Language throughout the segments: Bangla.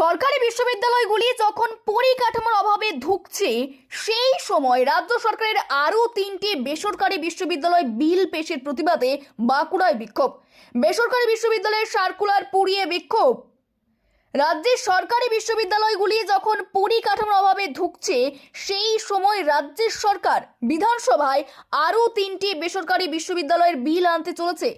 সরকারি বিশ্ববিদ্যালয়গুলি যখন পরিকাঠামোর অভাবে ধুকছে, সেই সময় রাজ্য সরকারের আরও তিনটি বেসরকারি বিশ্ববিদ্যালয় বিল পেশের প্রতিবাদে বাঁকুড়ায় বিক্ষোভ। বেসরকারি বিশ্ববিদ্যালয়ের সার্কুলার পুড়িয়ে বিক্ষোভ। রাজ্যের সরকারি বিশ্ববিদ্যালয়গুলি যখন পরিকাঠামোর অভাবে ধুঁকছে, সেই সময় রাজ্যের সরকার বিধানসভায় আরও তিনটি বেসরকারি বিশ্ববিদ্যালয়ের বিল আনতে চলেছে।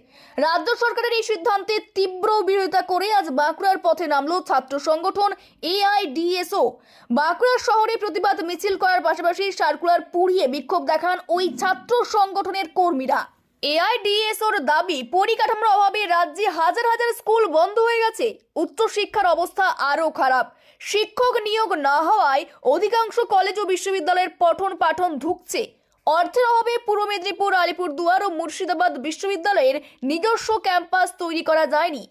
রাজ্য সরকারের এই সিদ্ধান্তে তীব্র বিরোধিতা করে আজ বাঁকুড়ার পথে নামল ছাত্র সংগঠন এআইডিএসও। বাঁকুড়া শহরে প্রতিবাদ মিছিল করার পাশাপাশি সার্কুলার পুড়িয়ে বিক্ষোভ দেখান ওই ছাত্র সংগঠনের কর্মীরা। এআইডিএসওর দাবি, পরিকাঠামোর অভাবে রাজ্যে হাজার হাজার স্কুল বন্ধ হয়ে গেছে। উচ্চশিক্ষার অবস্থা আরও খারাপ। শিক্ষক নিয়োগ না হওয়ায় অধিকাংশ কলেজ ও বিশ্ববিদ্যালয়ের পঠন পাঠন ধুঁকছে। অর্থের অভাবে পূর্ব মেদিনীপুর, আলিপুরদুয়ার ও মুর্শিদাবাদ বিশ্ববিদ্যালয়ের নিজস্ব ক্যাম্পাস তৈরি করা যায়নি।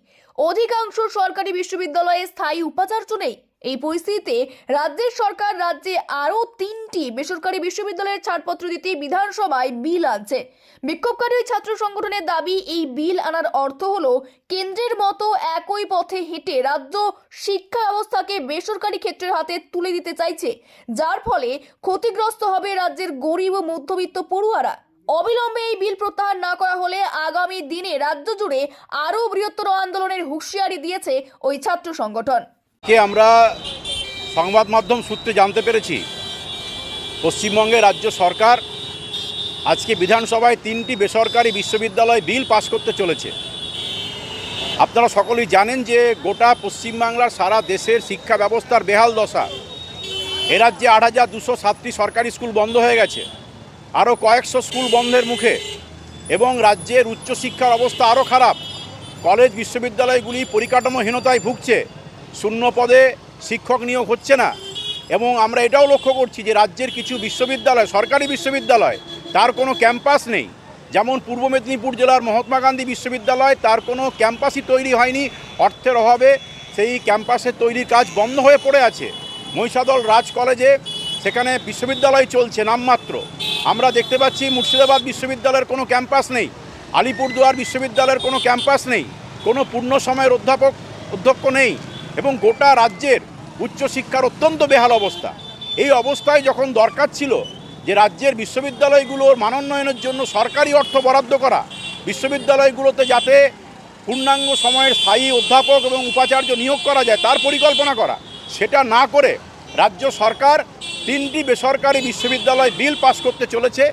অধিকাংশ সরকারি বিশ্ববিদ্যালয়ে স্থায়ী উপাচার্য নেই। এই পরিস্থিতিতে রাজ্যের সরকার রাজ্যে আরও তিনটি বেসরকারি বিশ্ববিদ্যালয়ের ছাড়পত্র দিতে বিধানসভায় বিল আনছে। বিক্ষোভকারী ছাত্র সংগঠনের দাবি, এই বিল আনার অর্থ হলো কেন্দ্রের মতো একই পথে হেঁটে রাজ্য শিক্ষা ব্যবস্থাকে বেসরকারি ক্ষেত্রের হাতে তুলে দিতে চাইছে, যার ফলে ক্ষতিগ্রস্ত হবে রাজ্যের গরিব ও মধ্যবিত্ত পড়ুয়ারা। অবিলম্বে এই বিল প্রত্যাহার না করা হলে আগামী দিনে রাজ্য জুড়ে আরও বৃহত্তর আন্দোলনের হুঁশিয়ারি দিয়েছে ওই ছাত্র সংগঠন। কে আমরা সংবাদ মাধ্যম সূত্রে জানতে পেরেছি পশ্চিমবঙ্গের রাজ্য সরকার আজকে বিধানসভায় তিনটি বেসরকারি বিশ্ববিদ্যালয় বিল পাশ করতে চলেছে। আপনারা সকলেই জানেন যে গোটা পশ্চিমবাংলার সারা দেশের শিক্ষা ব্যবস্থার বেহাল দশা। এ রাজ্যে আট হাজার দুশো সাতটি সরকারি স্কুল বন্ধ হয়ে গেছে, আরও কয়েকশো স্কুল বন্ধের মুখে এবং রাজ্যের উচ্চশিক্ষার অবস্থা আরও খারাপ। কলেজ, বিশ্ববিদ্যালয়গুলি পরিকাঠামোহীনতায় ভুগছে শূন্য পদে শিক্ষক নিয়োগ হচ্ছে না। এবং আমরা এটাও লক্ষ্য করছি যে রাজ্যের কিছু বিশ্ববিদ্যালয়, সরকারি বিশ্ববিদ্যালয়, তার কোনো ক্যাম্পাস নেই। যেমন পূর্ব মেদিনীপুর জেলার মহাত্মা গান্ধী বিশ্ববিদ্যালয়, তার কোনো ক্যাম্পাসই তৈরি হয়নি। অর্থের অভাবে সেই ক্যাম্পাসের তৈরির কাজ বন্ধ হয়ে পড়ে আছে। মহিষাদল রাজ কলেজে সেখানে বিশ্ববিদ্যালয় চলছে নামমাত্র। আমরা দেখতে পাচ্ছি মুর্শিদাবাদ বিশ্ববিদ্যালয়ের কোনো ক্যাম্পাস নেই। আলিপুরদুয়ার বিশ্ববিদ্যালয়ের কোনো ক্যাম্পাস নেই। কোনো পূর্ণ সময়ের অধ্যাপক, অধ্যক্ষ নেই। এবং গোটা রাজ্যের উচ্চশিক্ষার অত্যন্ত বেহাল অবস্থা। এই অবস্থায় যখন দরকার ছিল যে রাজ্যের বিশ্ববিদ্যালয়গুলোর মানোন্নয়নের জন্য সরকারি অর্থ বরাদ্দ করা, বিশ্ববিদ্যালয়গুলোতে যাতে পূর্ণাঙ্গ সময়ের স্থায়ী অধ্যাপক এবং উপাচার্য নিয়োগ করা যায়, তার পরিকল্পনা করা, সেটা না করে রাজ্য সরকার তিনটি বেসরকারি বিশ্ববিদ্যালয় বিল পাস করতে চলেছে।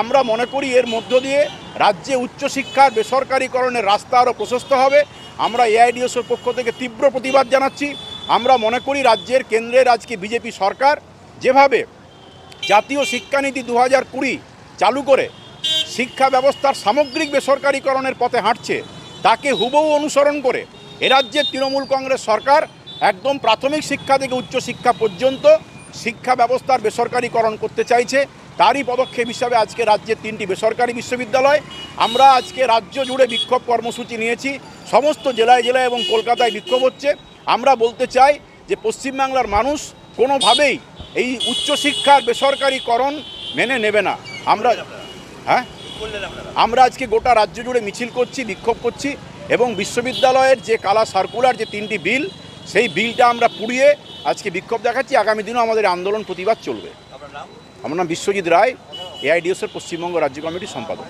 আমরা মনে করি এর মধ্য দিয়ে রাজ্যে উচ্চশিক্ষার বেসরকারীকরণের রাস্তা আরও প্রশস্ত হবে। আমরা এআইডিএসের পক্ষ থেকে তীব্র প্রতিবাদ জানাচ্ছি। আমরা মনে করি রাজ্যের কেন্দ্রের আজকে বিজেপি সরকার যেভাবে জাতীয় শিক্ষানীতি দু হাজার কুড়ি চালু করে শিক্ষা ব্যবস্থার সামগ্রিক বেসরকারীকরণের পথে হাঁটছে, তাকে হুবহু অনুসরণ করে এ রাজ্যের তৃণমূল কংগ্রেস সরকার একদম প্রাথমিক শিক্ষা থেকে উচ্চশিক্ষা পর্যন্ত শিক্ষা ব্যবস্থার বেসরকারীকরণ করতে চাইছে। তারই পদক্ষেপ হিসাবে আজকে রাজ্যের তিনটি বেসরকারি বিশ্ববিদ্যালয়। আমরা আজকে রাজ্য জুড়ে বিক্ষোভ কর্মসূচি নিয়েছি। সমস্ত জেলায় জেলায় এবং কলকাতায় বিক্ষোভ হচ্ছে। আমরা বলতে চাই যে পশ্চিমবাংলার মানুষ কোনোভাবেই এই উচ্চশিক্ষার বেসরকারীকরণ মেনে নেবে না। আমরা হ্যাঁ? আমরা আজকে গোটা রাজ্য জুড়ে মিছিল করছি, বিক্ষোভ করছি এবং বিশ্ববিদ্যালয়ের যে কালা সার্কুলার যে তিনটি বিল সেই বিলটা আমরা পুড়িয়ে আজকে বিক্ষোভ দেখাচ্ছি। আগামী দিনও আমাদের আন্দোলন প্রতিবাদ চলবে। আমার নাম বিশ্বজিৎ রায় এআইডিএসের পশ্চিমবঙ্গ রাজ্য কমিটির সম্পাদক।